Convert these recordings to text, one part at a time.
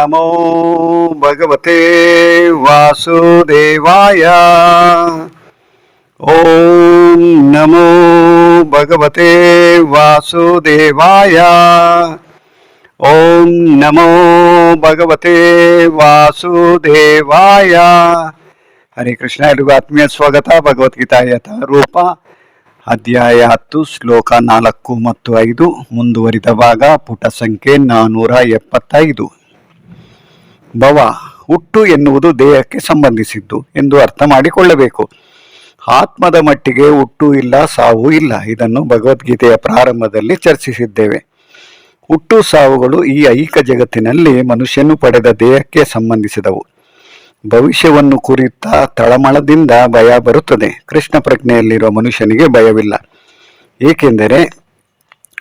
ನಮೋ ಭಗವತೆ ವಾಸುದೇವಾಯ ಓಂ ನಮೋ ಭಗವತೆ ವಾಸುದೇವಾಯ ಓಂ ನಮೋ ಭಗವತೆ ವಾಸುದೇವಾಯ ಹರೇ ಕೃಷ್ಣ ಎಲ್ರಿಗೂ ಆತ್ಮೀಯ ಸ್ವಾಗತ ಭಗವದ್ಗೀತಾಯ ರೂಪ ಅಧ್ಯಾಯ ಹತ್ತು, ಶ್ಲೋಕ ನಾಲ್ಕು ಮತ್ತು ಐದು, ಮುಂದುವರಿದ ಭಾಗ, ಪುಟ ಸಂಖ್ಯೆ ನಾನ್ನೂರ ಎಪ್ಪತ್ತೈದು. ಭವ ಹುಟ್ಟು ಎನ್ನುವುದು ದೇಹಕ್ಕೆ ಸಂಬಂಧಿಸಿದ್ದು ಎಂದು ಅರ್ಥ ಮಾಡಿಕೊಳ್ಳಬೇಕು. ಆತ್ಮದ ಮಟ್ಟಿಗೆ ಹುಟ್ಟು ಇಲ್ಲ, ಸಾವು ಇಲ್ಲ. ಇದನ್ನು ಭಗವದ್ಗೀತೆಯ ಪ್ರಾರಂಭದಲ್ಲಿ ಚರ್ಚಿಸಿದ್ದೇವೆ. ಹುಟ್ಟು, ಸಾವುಗಳು ಈ ಐಕ ಜಗತ್ತಿನಲ್ಲಿ ಮನುಷ್ಯನು ಪಡೆದ ದೇಹಕ್ಕೆ ಸಂಬಂಧಿಸಿದವು. ಭವಿಷ್ಯವನ್ನು ಕುರಿತ ತಳಮಳದಿಂದ ಭಯ ಬರುತ್ತದೆ. ಕೃಷ್ಣ ಪ್ರಜ್ಞೆಯಲ್ಲಿರುವ ಮನುಷ್ಯನಿಗೆ ಭಯವಿಲ್ಲ. ಏಕೆಂದರೆ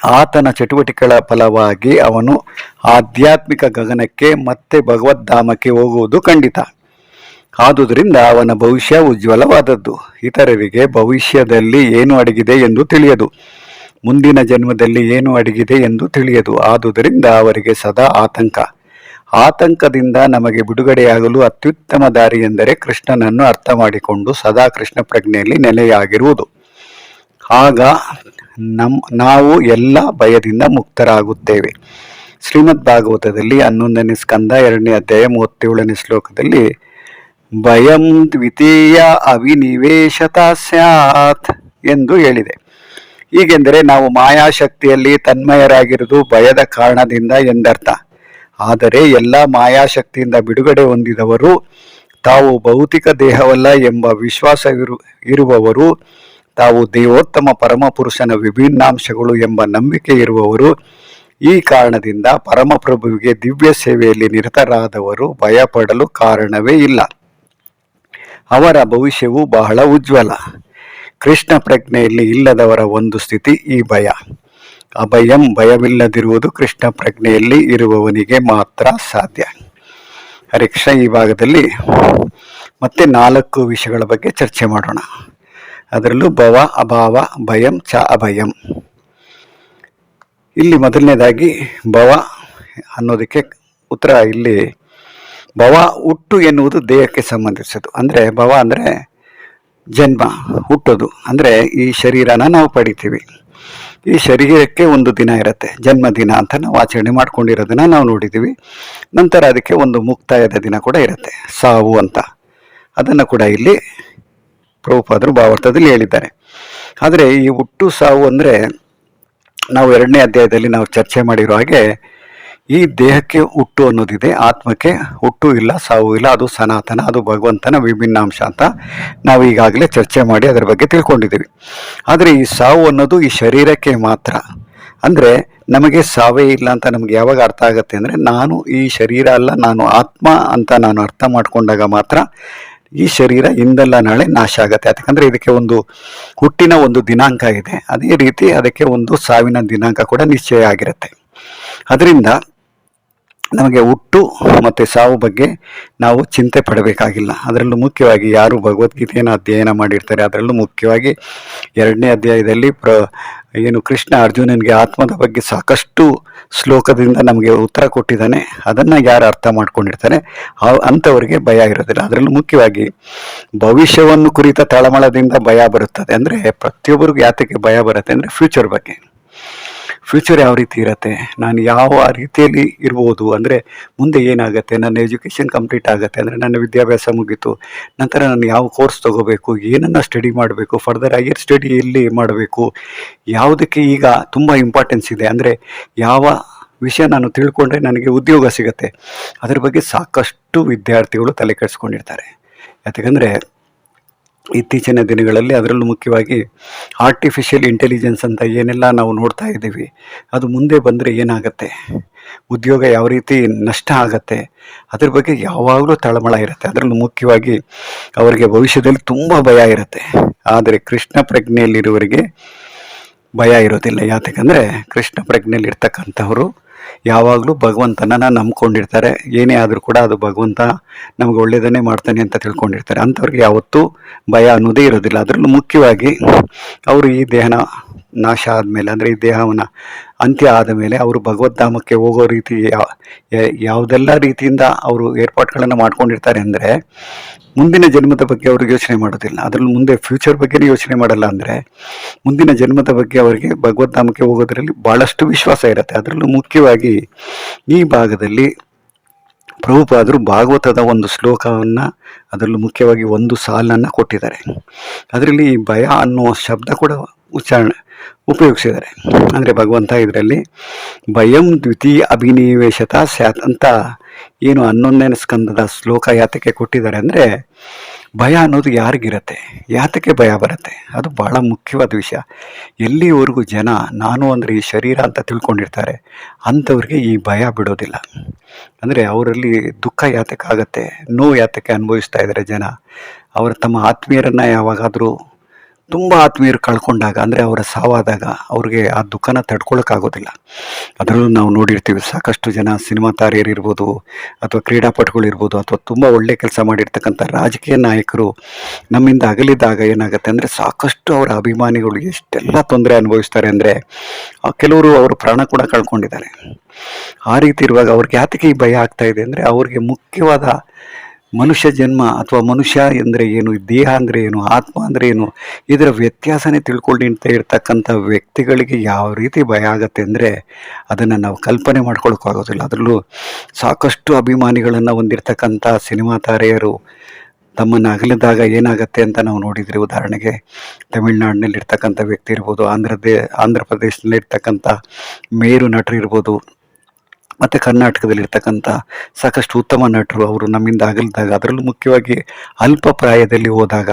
ಆತನ ಚಟುವಟಿಕೆಗಳ ಫಲವಾಗಿ ಅವನು ಆಧ್ಯಾತ್ಮಿಕ ಗಗನಕ್ಕೆ ಮತ್ತೆ ಭಗವದ್ಧಾಮಕ್ಕೆ ಹೋಗುವುದು ಖಂಡಿತ. ಆದುದರಿಂದ ಅವನ ಭವಿಷ್ಯ ಉಜ್ವಲವಾದದ್ದು. ಇತರರಿಗೆ ಭವಿಷ್ಯದಲ್ಲಿ ಏನು ಅಡಗಿದೆ ಎಂದು ತಿಳಿಯದು. ಮುಂದಿನ ಜನ್ಮದಲ್ಲಿ ಏನು ಅಡಗಿದೆ ಎಂದು ತಿಳಿಯದು. ಆದುದರಿಂದ ಅವರಿಗೆ ಸದಾ ಆತಂಕ. ಆತಂಕದಿಂದ ನಮಗೆ ಬಿಡುಗಡೆಯಾಗಲು ಅತ್ಯುತ್ತಮ ದಾರಿ ಎಂದರೆ ಕೃಷ್ಣನನ್ನು ಅರ್ಥ ಮಾಡಿಕೊಂಡು ಸದಾ ಕೃಷ್ಣ ಪ್ರಜ್ಞೆಯಲ್ಲಿ ನೆಲೆಯಾಗಿರುವುದು. ಆಗ ನಮ್ಮ ನಾವು ಎಲ್ಲ ಭಯದಿಂದ ಮುಕ್ತರಾಗುತ್ತೇವೆ. ಶ್ರೀಮದ್ ಭಾಗವತದಲ್ಲಿ ಹನ್ನೊಂದನೇ ಸ್ಕಂದ, ಎರಡನೇ ಅಧ್ಯಾಯ, ಮೂವತ್ತೇಳನೇ ಶ್ಲೋಕದಲ್ಲಿ, ಭಯಂ ದ್ವಿತೀಯ ಅವಿನಿವೇಶತ ಸ್ಯಾತ್ ಎಂದು ಹೇಳಿದೆ. ಹೀಗೆಂದರೆ ನಾವು ಮಾಯಾಶಕ್ತಿಯಲ್ಲಿ ತನ್ಮಯರಾಗಿರುವುದು ಭಯದ ಕಾರಣದಿಂದ ಎಂದರ್ಥ. ಆದರೆ ಎಲ್ಲ ಮಾಯಾಶಕ್ತಿಯಿಂದ ಬಿಡುಗಡೆ ಹೊಂದಿದವರು ತಾವು ಭೌತಿಕ ದೇಹವಲ್ಲ ಎಂಬ ವಿಶ್ವಾಸವಿರು, ಇರುವವರು ತಾವು ದೇವೋತ್ತಮ ಪರಮಪುರುಷನ ವಿಭಿನ್ನಾಂಶಗಳು ಎಂಬ ನಂಬಿಕೆ ಇರುವವರು, ಈ ಕಾರಣದಿಂದ ಪರಮಪ್ರಭುವಿಗೆ ದಿವ್ಯ ಸೇವೆಯಲ್ಲಿ ನಿರತರಾದವರು ಭಯಪಡಲು ಕಾರಣವೇ ಇಲ್ಲ. ಅವರ ಭವಿಷ್ಯವು ಬಹಳ ಉಜ್ವಲ. ಕೃಷ್ಣ ಪ್ರಜ್ಞೆಯಲ್ಲಿ ಇಲ್ಲದವರ ಒಂದು ಸ್ಥಿತಿ, ಈ ಭಯ. ಅಭಯಂ ಭಯವಿಲ್ಲದಿರುವುದು ಕೃಷ್ಣ ಪ್ರಜ್ಞೆಯಲ್ಲಿ ಇರುವವನಿಗೆ ಮಾತ್ರ ಸಾಧ್ಯ. ಹರಿಕೃಷ್ಣ ಈ ಭಾಗದಲ್ಲಿ ಮತ್ತೆ ನಾಲ್ಕು ವಿಷಯಗಳ ಬಗ್ಗೆ ಚರ್ಚೆ ಮಾಡೋಣ. ಅದರಲ್ಲೂ ಭವ, ಅಭಾವ, ಭಯಂ, ಚ, ಅಭಯಂ. ಇಲ್ಲಿ ಮೊದಲನೇದಾಗಿ ಭವ ಅನ್ನೋದಕ್ಕೆ ಉತ್ತರ ಇಲ್ಲಿ ಭವ ಹುಟ್ಟು ಎನ್ನುವುದು ದೇಹಕ್ಕೆ ಸಂಬಂಧಿಸಿದ್ದು. ಅಂದರೆ ಭವ ಅಂದರೆ ಜನ್ಮ, ಹುಟ್ಟೋದು. ಅಂದರೆ ಈ ಶರೀರನ ನಾವು ಪಡಿತೀವಿ. ಈ ಶರೀರಕ್ಕೆ ಒಂದು ದಿನ ಇರುತ್ತೆ. ಜನ್ಮದಿನ ಅಂತ ನಾವು ಆಚರಣೆ ಮಾಡ್ಕೊಂಡಿರೋದನ್ನ ನಾವು ನೋಡಿದ್ದೀವಿ ನಂತರ ಅದಕ್ಕೆ ಒಂದು ಮುಕ್ತಾಯದ ದಿನ ಕೂಡ ಇರುತ್ತೆ. ಸಾವು ಅಂತ. ಅದನ್ನು ಕೂಡ ಇಲ್ಲಿ ಪ್ರಭುಪಾದರು ಭಾವಾರ್ಥದಲ್ಲಿ ಹೇಳಿದ್ದಾರೆ. ಆದರೆ ಈ ಹುಟ್ಟು ಸಾವು ಅಂದರೆ ನಾವು ಎರಡನೇ ಅಧ್ಯಾಯದಲ್ಲಿ ನಾವು ಚರ್ಚೆ ಮಾಡಿರೋ ಹಾಗೆ ಈ ದೇಹಕ್ಕೆ ಹುಟ್ಟು ಅನ್ನೋದಿದೆ, ಆತ್ಮಕ್ಕೆ ಹುಟ್ಟು ಇಲ್ಲ, ಸಾವು ಇಲ್ಲ, ಅದು ಸನಾತನ, ಅದು ಭಗವಂತನ ವಿಭಿನ್ನಾಂಶ ಅಂತ ನಾವು ಈಗಾಗಲೇ ಚರ್ಚೆ ಮಾಡಿ ಅದರ ಬಗ್ಗೆ ತಿಳ್ಕೊಂಡಿದ್ದೀವಿ. ಆದರೆ ಈ ಸಾವು ಅನ್ನೋದು ಈ ಶರೀರಕ್ಕೆ ಮಾತ್ರ. ಅಂದರೆ ನಮಗೆ ಸಾವೇ ಇಲ್ಲ ಅಂತ ನಮ್ಗೆ ಯಾವಾಗ ಅರ್ಥ ಆಗುತ್ತೆ ಅಂದರೆ ನಾನು ಈ ಶರೀರ ಅಲ್ಲ, ನಾನು ಆತ್ಮ ಅಂತ ನಾನು ಅರ್ಥ ಮಾಡಿಕೊಂಡಾಗ ಮಾತ್ರ ಈ ಶರೀರ ಇಂದಲ್ಲ ನಾಳೆ ನಾಶ ಆಗುತ್ತೆ. ಯಾಕಂದರೆ ಇದಕ್ಕೆ ಒಂದು ಹುಟ್ಟಿನ ಒಂದು ದಿನಾಂಕ ಇದೆ. ಅದೇ ರೀತಿ ಅದಕ್ಕೆ ಒಂದು ಸಾವಿನ ದಿನಾಂಕ ಕೂಡ ನಿಶ್ಚಯ ಆಗಿರುತ್ತೆ. ಅದರಿಂದ ನಮಗೆ ಹುಟ್ಟು ಮತ್ತು ಸಾವು ಬಗ್ಗೆ ನಾವು ಚಿಂತೆ ಪಡಬೇಕಾಗಿಲ್ಲ. ಅದರಲ್ಲೂ ಮುಖ್ಯವಾಗಿ ಯಾರು ಭಗವದ್ಗೀತೆಯನ್ನು ಅಧ್ಯಯನ ಮಾಡಿರ್ತಾರೆ, ಅದರಲ್ಲೂ ಮುಖ್ಯವಾಗಿ ಎರಡನೇ ಅಧ್ಯಾಯದಲ್ಲಿ ಪ್ರ, ಏನು ಕೃಷ್ಣ ಅರ್ಜುನನಿಗೆ ಆತ್ಮದ ಬಗ್ಗೆ ಸಾಕಷ್ಟು ಶ್ಲೋಕದಿಂದ ನಮಗೆ ಉತ್ತರ ಕೊಟ್ಟಿದ್ದಾನೆ. ಅದನ್ನು ಯಾರು ಅರ್ಥ ಮಾಡ್ಕೊಂಡಿರ್ತಾರೆ ಅಂಥವರಿಗೆ ಭಯ ಇರೋದಿಲ್ಲ. ಅದರಲ್ಲೂ ಮುಖ್ಯವಾಗಿ ಭವಿಷ್ಯವನ್ನು ಕುರಿತ ತಳಮಳದಿಂದ ಭಯ ಬರುತ್ತದೆ. ಅಂದರೆ ಪ್ರತಿಯೊಬ್ಬರಿಗೂ ಯಾತಕ್ಕೆ ಭಯ ಬರುತ್ತೆ ಅಂದರೆ ಫ್ಯೂಚರ್ ಬಗ್ಗೆ. ಫ್ಯೂಚರ್ ಯಾವ ರೀತಿ ಇರುತ್ತೆ? ನಾನು ಯಾವ ರೀತಿಯಲ್ಲಿ ಇರ್ಬೋದು? ಅಂದರೆ ಮುಂದೆ ಏನಾಗುತ್ತೆ? ನನ್ನ ಎಜುಕೇಷನ್ ಕಂಪ್ಲೀಟ್ ಆಗುತ್ತೆ ಅಂದರೆ ನನ್ನ ವಿದ್ಯಾಭ್ಯಾಸ ಮುಗೀತು. ನಂತರ ನಾನು ಯಾವ ಕೋರ್ಸ್ ತೊಗೋಬೇಕು? ಏನನ್ನು ಸ್ಟಡಿ ಮಾಡಬೇಕು? ಫರ್ದರ್ ಹೈಯರ್ ಸ್ಟಡಿ ಎಲ್ಲಿ ಮಾಡಬೇಕು? ಯಾವುದಕ್ಕೆ ಈಗ ತುಂಬ ಇಂಪಾರ್ಟೆನ್ಸ್ ಇದೆ. ಅಂದರೆ ಯಾವ ವಿಷಯ ನಾನು ತಿಳ್ಕೊಂಡ್ರೆ ನನಗೆ ಉದ್ಯೋಗ ಸಿಗುತ್ತೆ. ಅದರ ಬಗ್ಗೆ ಸಾಕಷ್ಟು ವಿದ್ಯಾರ್ಥಿಗಳು ತಲೆ ಕೆಡಿಸ್ಕೊಂಡಿರ್ತಾರೆ. ಯಾಕಂದರೆ ಇತ್ತೀಚಿನ ದಿನಗಳಲ್ಲಿ ಅದರಲ್ಲೂ ಮುಖ್ಯವಾಗಿ ಆರ್ಟಿಫಿಷಿಯಲ್ ಇಂಟೆಲಿಜೆನ್ಸ್ ಅಂತ ಏನೆಲ್ಲ ನಾವು ನೋಡ್ತಾ ಇದ್ದೀವಿ, ಅದು ಮುಂದೆ ಬಂದರೆ ಏನಾಗುತ್ತೆ? ಉದ್ಯೋಗ ಯಾವ ರೀತಿ ನಷ್ಟ ಆಗತ್ತೆ? ಅದ್ರ ಬಗ್ಗೆ ಯಾವಾಗಲೂ ತಳಮಳ ಇರುತ್ತೆ. ಅದರಲ್ಲೂ ಮುಖ್ಯವಾಗಿ ಅವರಿಗೆ ಭವಿಷ್ಯದಲ್ಲಿ ತುಂಬ ಭಯ ಇರುತ್ತೆ. ಆದರೆ ಕೃಷ್ಣ ಪ್ರಜ್ಞೆಯಲ್ಲಿರುವವರಿಗೆ ಭಯ ಇರೋದಿಲ್ಲ. ಯಾತಕ್ಕಂದರೆ ಕೃಷ್ಣ ಪ್ರಜ್ಞೆಯಲ್ಲಿ ಇರ್ತಕ್ಕಂಥವರು ಯಾವಾಗಲೂ ಭಗವಂತನನ್ನ ನಂಬ್ಕೊಂಡಿರ್ತಾರೆ. ಏನೇ ಆದರೂ ಕೂಡ ಅದು ಭಗವಂತ ನಮಗೆ ಒಳ್ಳೆಯದನ್ನೇ ಮಾಡ್ತಾನೆ ಅಂತ ತಿಳ್ಕೊಂಡಿರ್ತಾರೆ. ಅಂಥವ್ರಿಗೆ ಯಾವತ್ತೂ ಭಯ ಅನ್ನೋದೇ ಇರೋದಿಲ್ಲ. ಅದರಲ್ಲೂ ಮುಖ್ಯವಾಗಿ ಅವರು ಈ ದೇಹನ ನಾಶ ಆದಮೇಲೆ, ಅಂದರೆ ಈ ದೇಹವನ್ನು ಅಂತ್ಯ ಆದ ಮೇಲೆ ಅವರು ಭಗವದ್ಧಾಮಕ್ಕೆ ಹೋಗೋ ರೀತಿ ಯಾವುದೆಲ್ಲ ರೀತಿಯಿಂದ ಅವರು ಏರ್ಪಾಟ್ಗಳನ್ನು ಮಾಡ್ಕೊಂಡಿರ್ತಾರೆ ಅಂದರೆ, ಮುಂದಿನ ಜನ್ಮದ ಬಗ್ಗೆ ಅವರು ಯೋಚನೆ ಮಾಡೋದಿಲ್ಲ. ಅದರಲ್ಲಿ ಮುಂದೆ ಫ್ಯೂಚರ್ ಬಗ್ಗೆ ಯೋಚನೆ ಮಾಡಲ್ಲ ಅಂದರೆ, ಮುಂದಿನ ಜನ್ಮದ ಬಗ್ಗೆ ಅವರಿಗೆ ಭಗವದ್ಧಾಮಕ್ಕೆ ಹೋಗೋದರಲ್ಲಿ ಭಾಳಷ್ಟು ವಿಶ್ವಾಸ ಇರುತ್ತೆ. ಅದರಲ್ಲೂ ಮುಖ್ಯವಾಗಿ ಈ ಭಾಗದಲ್ಲಿ ಪ್ರಭುಪಾದರು ಭಾಗವತದ ಒಂದು ಶ್ಲೋಕವನ್ನು ಅದರಲ್ಲೂ ಮುಖ್ಯವಾಗಿ ಒಂದು ಸಾಲನ್ನು ಕೊಟ್ಟಿದ್ದಾರೆ. ಅದರಲ್ಲಿ ಭಯ ಅನ್ನೋ ಶಬ್ದ ಕೂಡ ಉಚ್ಚಾರಣೆ ಉಪಯೋಗಿಸಿದ್ದಾರೆ. ಅಂದರೆ ಭಗವಂತ ಇದರಲ್ಲಿ ಭಯಂ ದ್ವಿತೀಯ ಅಭಿನಿವೇಶತ ಸ್ಯಾತ್ ಅಂತ ಏನು ಹನ್ನೊಂದನೇ ಸ್ಕಂದದ ಶ್ಲೋಕ ಯಾತಕ್ಕೆ ಕೊಟ್ಟಿದ್ದಾರೆ ಅಂದರೆ ಭಯ ಅನ್ನೋದು ಯಾರಿಗಿರತ್ತೆ? ಯಾತಕ್ಕೆ ಭಯ ಬರುತ್ತೆ? ಅದು ಬಹಳ ಮುಖ್ಯವಾದ ವಿಷಯ. ಎಲ್ಲಿವರೆಗೂ ಜನ, ನಾನು ಅಂದರೆ ಈ ಶರೀರ ಅಂತ ತಿಳ್ಕೊಂಡಿರ್ತಾರೆ, ಅಂಥವ್ರಿಗೆ ಈ ಭಯ ಬಿಡೋದಿಲ್ಲ. ಅಂದರೆ ಅವರಲ್ಲಿ ದುಃಖ ಯಾತಕ್ಕೆ ಆಗುತ್ತೆ? ನೋವು ಯಾತಕ್ಕೆ ಅನುಭವಿಸ್ತಾ ಇದ್ದಾರೆ ಜನ? ಅವರು ತಮ್ಮ ಆತ್ಮೀಯರನ್ನು ಯಾವಾಗಾದರೂ ತುಂಬ ಆತ್ಮೀಯರು ಕಳ್ಕೊಂಡಾಗ, ಅಂದರೆ ಅವರ ಸಾವಾದಾಗ ಅವ್ರಿಗೆ ಆ ದುಃಖನ ತಡ್ಕೊಳಕ್ಕಾಗೋದಿಲ್ಲ. ಅದರಲ್ಲೂ ನಾವು ನೋಡಿರ್ತೀವಿ, ಸಾಕಷ್ಟು ಜನ ಸಿನಿಮಾ ತಾರೆಯರಿರ್ಬೋದು ಅಥವಾ ಕ್ರೀಡಾಪಟುಗಳಿರ್ಬೋದು ಅಥವಾ ತುಂಬ ಒಳ್ಳೆ ಕೆಲಸ ಮಾಡಿರ್ತಕ್ಕಂಥ ರಾಜಕೀಯ ನಾಯಕರು ನಮ್ಮಿಂದ ಅಗಲಿದಾಗ ಏನಾಗುತ್ತೆ ಅಂದರೆ ಸಾಕಷ್ಟು ಅವರ ಅಭಿಮಾನಿಗಳು ಎಷ್ಟೆಲ್ಲ ತೊಂದರೆ ಅನುಭವಿಸ್ತಾರೆ ಅಂದರೆ ಕೆಲವರು ಅವರು ಪ್ರಾಣ ಕೂಡ ಕಳ್ಕೊಂಡಿದ್ದಾರೆ. ಆ ರೀತಿ ಇರುವಾಗ ಅವ್ರಿಗೆ ಯಾತಕ್ಕೆ ಈ ಭಯ ಆಗ್ತಾ ಇದೆ ಅಂದರೆ, ಅವ್ರಿಗೆ ಮುಖ್ಯವಾದ ಮನುಷ್ಯ ಜನ್ಮ ಅಥವಾ ಮನುಷ್ಯ ಅಂದರೆ ಏನು ದೇಹ ಅಂದರೆ ಏನು, ಆತ್ಮ ಅಂದರೆ ಏನು, ಇದರ ವ್ಯತ್ಯಾಸನೇ ತಿಳ್ಕೊಂಡಿಂತ ಇರ್ತಕ್ಕಂಥ ವ್ಯಕ್ತಿಗಳಿಗೆ ಯಾವ ರೀತಿ ಭಯ ಆಗತ್ತೆ ಅಂದರೆ ಅದನ್ನು ನಾವು ಕಲ್ಪನೆ ಮಾಡ್ಕೊಳಕ್ಕಾಗೋದಿಲ್ಲ. ಅದರಲ್ಲೂ ಸಾಕಷ್ಟು ಅಭಿಮಾನಿಗಳನ್ನು ಹೊಂದಿರತಕ್ಕಂಥ ಸಿನಿಮಾ ತಾರೆಯರು ತಮ್ಮನ್ನು ಅಗಲಿದಾಗ ಏನಾಗತ್ತೆ ಅಂತ ನಾವು ನೋಡಿದ್ರಿ, ಉದಾಹರಣೆಗೆ ತಮಿಳ್ನಾಡಿನಲ್ಲಿರ್ತಕ್ಕಂಥ ವ್ಯಕ್ತಿ ಇರ್ಬೋದು, ಆಂಧ್ರದೇ, ಆಂಧ್ರ ಪ್ರದೇಶದಲ್ಲಿ ಇರ್ತಕ್ಕಂಥ ಮೇರು ನಟರು ಇರ್ಬೋದು ಮತ್ತು ಕರ್ನಾಟಕದಲ್ಲಿರ್ತಕ್ಕಂಥ ಸಾಕಷ್ಟು ಉತ್ತಮ ನಟರು ಅವರು ನಮ್ಮಿಂದ ಆಗಲಿದಾಗ ಅದರಲ್ಲೂ ಮುಖ್ಯವಾಗಿ ಅಲ್ಪ ಪ್ರಾಯದಲ್ಲಿ ಹೋದಾಗ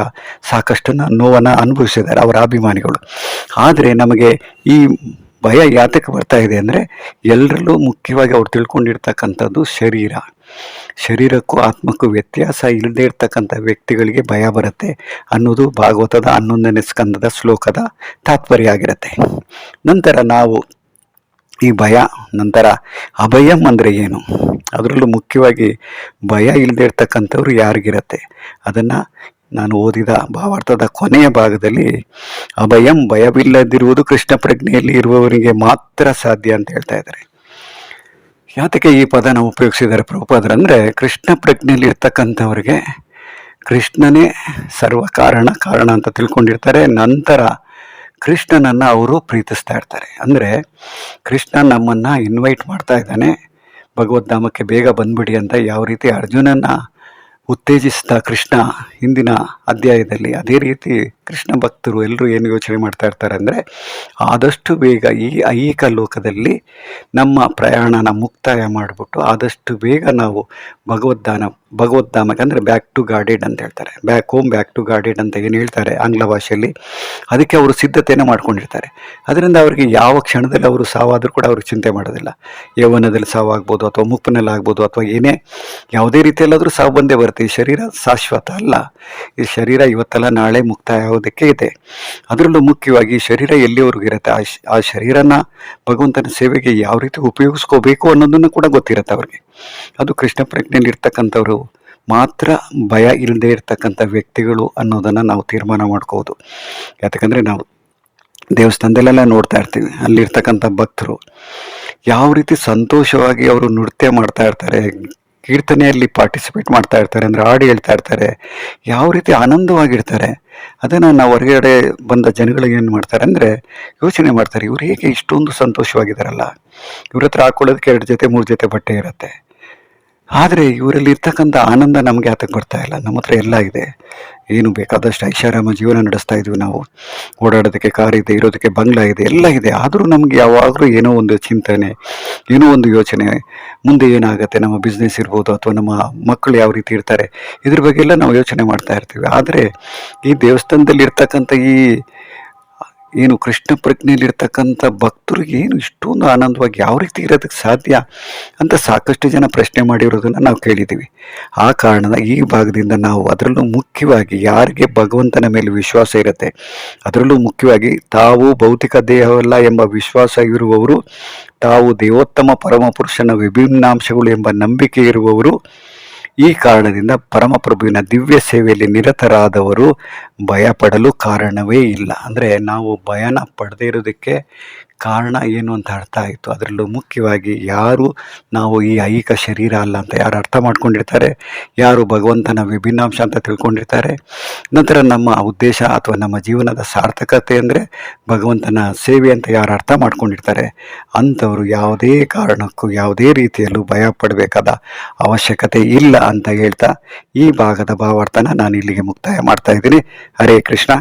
ಸಾಕಷ್ಟನ್ನು ನೋವನ್ನು ಅನುಭವಿಸಿದ್ದಾರೆ ಅವರ ಅಭಿಮಾನಿಗಳು. ಆದರೆ ನಮಗೆ ಈ ಭಯ ಯಾತಕ್ಕೆ ಬರ್ತಾ ಇದೆ ಅಂದರೆ ಎಲ್ಲರಲ್ಲೂ ಮುಖ್ಯವಾಗಿ ಅವ್ರು ತಿಳ್ಕೊಂಡಿರ್ತಕ್ಕಂಥದ್ದು ಶರೀರ. ಶರೀರಕ್ಕೂ ಆತ್ಮಕ್ಕೂ ವ್ಯತ್ಯಾಸ ಇಲ್ಲದೆ ಇರ್ತಕ್ಕಂಥ ವ್ಯಕ್ತಿಗಳಿಗೆ ಭಯ ಬರುತ್ತೆ ಅನ್ನೋದು ಭಾಗವತದ ಹನ್ನೊಂದನೇ ಸ್ಕಂದದ ಶ್ಲೋಕದ ತಾತ್ಪರ್ಯ ಆಗಿರುತ್ತೆ. ನಂತರ ನಾವು ಈ ಭಯ, ನಂತರ ಅಭಯಂ ಅಂದರೆ ಏನು? ಅದರಲ್ಲೂ ಮುಖ್ಯವಾಗಿ ಭಯ ಇಲ್ಲದೆ ಇರ್ತಕ್ಕಂಥವ್ರು ಯಾರಿಗಿರತ್ತೆ? ಅದನ್ನು ನಾನು ಓದಿದ ಭಾವಾರ್ಥದ ಕೊನೆಯ ಭಾಗದಲ್ಲಿ ಅಭಯಂ ಭಯವಿಲ್ಲದಿರುವುದು ಕೃಷ್ಣ ಪ್ರಜ್ಞೆಯಲ್ಲಿ ಇರುವವರಿಗೆ ಮಾತ್ರ ಸಾಧ್ಯ ಅಂತ ಹೇಳ್ತಾ ಇದ್ದಾರೆ. ಯಾತಕ್ಕೆ ಈ ಪದನ ಉಪಯೋಗಿಸಿದ್ದಾರೆ ಪ್ರಭುಪಾದ್ರಂದರೆ ಕೃಷ್ಣ ಪ್ರಜ್ಞೆಯಲ್ಲಿ ಇರ್ತಕ್ಕಂಥವ್ರಿಗೆ ಕೃಷ್ಣನೇ ಸರ್ವ ಕಾರಣ ಕಾರಣ ಅಂತ ತಿಳ್ಕೊಂಡಿರ್ತಾರೆ. ನಂತರ ಕೃಷ್ಣನನ್ನು ಅವರು ಪ್ರೀತಿಸ್ತಾ ಇರ್ತಾರೆ. ಅಂದರೆ ಕೃಷ್ಣ ನಮ್ಮನ್ನು ಇನ್ವೈಟ್ ಮಾಡ್ತಾ ಇದ್ದಾನೆ. ಭಗವದ್ಧಾಮಕ್ಕೆ ಬೇಗ ಬಂದ್ಬಿಡಿ ಅಂತ ಯಾವ ರೀತಿ ಅರ್ಜುನನ ಉತ್ತೇಜಿಸಿದ ಕೃಷ್ಣ ಹಿಂದಿನ ಅಧ್ಯಾಯದಲ್ಲಿ ಅದೇ ರೀತಿ ಕೃಷ್ಣ ಭಕ್ತರು ಎಲ್ಲರೂ ಏನು ಯೋಚನೆ ಮಾಡ್ತಾ ಇರ್ತಾರೆ ಅಂದರೆ ಆದಷ್ಟು ಬೇಗ ಈ ಐಹಿಕ ಲೋಕದಲ್ಲಿ ನಮ್ಮ ಪ್ರಯಾಣನ ಮುಕ್ತಾಯ ಮಾಡಿಬಿಟ್ಟು ಆದಷ್ಟು ಬೇಗ ನಾವು ಭಗವದ್ಧಾನ, ಭಗವದ್ಧಾಮಕ್ಕೆ ಅಂದರೆ ಬ್ಯಾಕ್ ಟು ಗಾರ್ಡೆಡ್ ಅಂತ ಹೇಳ್ತಾರೆ. Back home back to guarded ಅಂತ ಏನು ಹೇಳ್ತಾರೆ ಆಂಗ್ಲ ಭಾಷೆಯಲ್ಲಿ. ಅದಕ್ಕೆ ಅವರು ಸಿದ್ಧತೆಯನ್ನು ಮಾಡ್ಕೊಂಡಿರ್ತಾರೆ. ಅದರಿಂದ ಅವರಿಗೆ ಯಾವ ಕ್ಷಣದಲ್ಲಿ ಅವರು ಸಾವಾದರೂ ಕೂಡ ಅವ್ರಿಗೆ ಚಿಂತೆ ಮಾಡೋದಿಲ್ಲ. ಯೌವನದಲ್ಲಿ ಸಾವಾಗ್ಬೋದು ಅಥವಾ ಮುಪ್ಪಿನಲ್ಲಿ ಆಗ್ಬೋದು ಅಥವಾ ಏನೇ ಯಾವುದೇ ರೀತಿಯಲ್ಲಾದರೂ ಸಾವು ಬಂದೇ ಬರುತ್ತೆ. ಈ ಶರೀರ ಶಾಶ್ವತ ಅಲ್ಲ. ಈ ಶರೀರ ಇವತ್ತಲ್ಲ, ನಾಳೆ ಮುಕ್ತಾಯ ಆಗೋದಕ್ಕೆ ಇದೆ. ಅದರಲ್ಲೂ ಮುಖ್ಯವಾಗಿ ಶರೀರ ಎಲ್ಲಿವರೆಗೂ ಇರುತ್ತೆ ಆ ಆ ಶರೀರನ ಭಗವಂತನ ಸೇವೆಗೆ ಯಾವ ರೀತಿ ಉಪಯೋಗಿಸ್ಕೋಬೇಕು ಅನ್ನೋದನ್ನು ಕೂಡ ಗೊತ್ತಿರುತ್ತೆ ಅವ್ರಿಗೆ. ಅದು ಕೃಷ್ಣ ಪ್ರಜ್ಞೆಯಲ್ಲಿ ಇರ್ತಕ್ಕಂಥವ್ರು ಮಾತ್ರ ಭಯ ಇಲ್ಲದೆ ಇರ್ತಕ್ಕಂಥ ವ್ಯಕ್ತಿಗಳು ಅನ್ನೋದನ್ನು ನಾವು ತೀರ್ಮಾನ ಮಾಡ್ಕೋಬೋದು. ಯಾಕಂದರೆ ನಾವು ದೇವಸ್ಥಾನದಲ್ಲೆಲ್ಲ ನೋಡ್ತಾ ಇರ್ತೀವಿ. ಅಲ್ಲಿರ್ತಕ್ಕಂಥ ಭಕ್ತರು ಯಾವ ರೀತಿ ಸಂತೋಷವಾಗಿ ಅವರು ನೃತ್ಯ ಮಾಡ್ತಾ ಇರ್ತಾರೆ ಕೀರ್ತನೆಯಲ್ಲಿ ಪಾರ್ಟಿಸಿಪೇಟ್ ಮಾಡ್ತಾ ಇರ್ತಾರೆ, ಅಂದರೆ ಹಾಡು ಹೇಳ್ತಾ ಇರ್ತಾರೆ, ಯಾವ ರೀತಿ ಆನಂದವಾಗಿರ್ತಾರೆ, ಅದನ್ನು ನಾವು ಹೊರಗಡೆ ಬಂದ ಜನಗಳಿಗೆ ಏನು ಮಾಡ್ತಾರೆ ಅಂದರೆ ಯೋಚನೆ ಮಾಡ್ತಾರೆ, ಇವ್ರು ಹೇಗೆ ಇಷ್ಟೊಂದು ಸಂತೋಷವಾಗಿದ್ದಾರಲ್ಲ, ಇವ್ರ ಹತ್ರ ಹಾಕೊಳ್ಳೋದಕ್ಕೆ ಎರಡು ಜೊತೆ, ಮೂರು ಜೊತೆ ಬಟ್ಟೆ ಇರುತ್ತೆ. ಆದರೆ ಇವರಲ್ಲಿ ಇರ್ತಕ್ಕಂಥ ಆನಂದ ನಮಗೆ ಆತಕ್ಕೆ ಬರ್ತಾ ಇಲ್ಲ. ನಮ್ಮ ಹತ್ರ ಎಲ್ಲ ಇದೆ. ಏನು ಬೇಕಾದಷ್ಟು ಐಷಾರಾಮ ಜೀವನ ನಡೆಸ್ತಾ ಇದ್ವಿ ನಾವು. ಓಡಾಡೋದಕ್ಕೆ, ಕಾರ್ ಇದೆ, ಇರೋದಕ್ಕೆ ಬಂಗ್ಲಾ ಇದೆ, ಎಲ್ಲ ಇದೆ. ಆದರೂ ನಮಗೆ ಯಾವಾಗಲೂ ಏನೋ ಒಂದು ಚಿಂತನೆ, ಏನೋ ಒಂದು ಯೋಚನೆ, ಮುಂದೆ ಏನಾಗುತ್ತೆ, ನಮ್ಮ ಬಿಸ್ನೆಸ್ ಇರ್ಬೋದು ಅಥವಾ ನಮ್ಮ ಮಕ್ಕಳು ಯಾವ ರೀತಿ ಇರ್ತಾರೆ, ಇದ್ರ ಬಗ್ಗೆ ಎಲ್ಲ ನಾವು ಯೋಚನೆ ಮಾಡ್ತಾ ಇರ್ತೀವಿ. ಆದರೆ ಈ ದೇವಸ್ಥಾನದಲ್ಲಿ ಇರ್ತಕ್ಕಂಥ ಈ ಏನು ಕೃಷ್ಣ ಪ್ರಜ್ಞೆಯಲ್ಲಿರ್ತಕ್ಕಂಥ ಭಕ್ತರಿಗೆ ಏನು ಇಷ್ಟೊಂದು ಆನಂದವಾಗಿ ಯಾವ ರೀತಿ ಇರೋದಕ್ಕೆ ಸಾಧ್ಯ ಅಂತ ಸಾಕಷ್ಟು ಜನ ಪ್ರಶ್ನೆ ಮಾಡಿರೋದನ್ನು ನಾವು ಕೇಳಿದ್ದೀವಿ. ಆ ಕಾರಣದ ಈ ಭಾಗದಿಂದ ನಾವು ಅದರಲ್ಲೂ ಮುಖ್ಯವಾಗಿ ಯಾರಿಗೆ ಭಗವಂತನ ಮೇಲೆ ವಿಶ್ವಾಸ ಇರುತ್ತೆ, ಅದರಲ್ಲೂ ಮುಖ್ಯವಾಗಿ ತಾವು ಭೌತಿಕ ದೇಹವಲ್ಲ ಎಂಬ ವಿಶ್ವಾಸ ಇರುವವರು, ತಾವು ದೇವೋತ್ತಮ ಪರಮಪುರುಷನ ವಿಭಿನ್ನಾಂಶಗಳು ಎಂಬ ನಂಬಿಕೆ ಇರುವವರು ಈ ಕಾರಣದಿಂದ ಪರಮಪ್ರಭುವಿನ ದಿವ್ಯ ಸೇವೆಯಲ್ಲಿ ನಿರತರಾದವರು ಭಯಪಡಲು ಕಾರಣವೇ ಇಲ್ಲ. ಅಂದರೆ ನಾವು ಭಯನ ಪಡದೇ ಇರೋದಕ್ಕೆ ಕಾರಣ ಏನು ಅಂತ ಅರ್ಥ ಆಯಿತು. ಅದರಲ್ಲೂ ಮುಖ್ಯವಾಗಿ ಯಾರು ನಾವು ಈ ಐಹಿಕ ಶರೀರ ಅಲ್ಲ ಅಂತ ಯಾರು ಅರ್ಥ ಮಾಡ್ಕೊಂಡಿರ್ತಾರೆ, ಯಾರು ಭಗವಂತನ ವಿಭಿನ್ನಾಂಶ ಅಂತ ತಿಳ್ಕೊಂಡಿರ್ತಾರೆ. ನಂತರ ನಮ್ಮ ಉದ್ದೇಶ ಅಥವಾ ನಮ್ಮ ಜೀವನದ ಸಾರ್ಥಕತೆ ಅಂದರೆ ಭಗವಂತನ ಸೇವೆ ಅಂತ ಯಾರು ಅರ್ಥ ಮಾಡ್ಕೊಂಡಿರ್ತಾರೆ, ಅಂಥವರು ಯಾವುದೇ ಕಾರಣಕ್ಕೂ ಯಾವುದೇ ರೀತಿಯಲ್ಲೂ ಭಯ ಪಡಬೇಕಾದ ಅವಶ್ಯಕತೆ ಇಲ್ಲ ಅಂತ ಹೇಳ್ತಾ ಈ ಭಾಗದ ಭಾವಾರ್ಥನ ನಾನು ಇಲ್ಲಿಗೆ ಮುಕ್ತಾಯ ಮಾಡ್ತಾ ಇದ್ದೀನಿ. ಹರೇ ಕೃಷ್ಣ.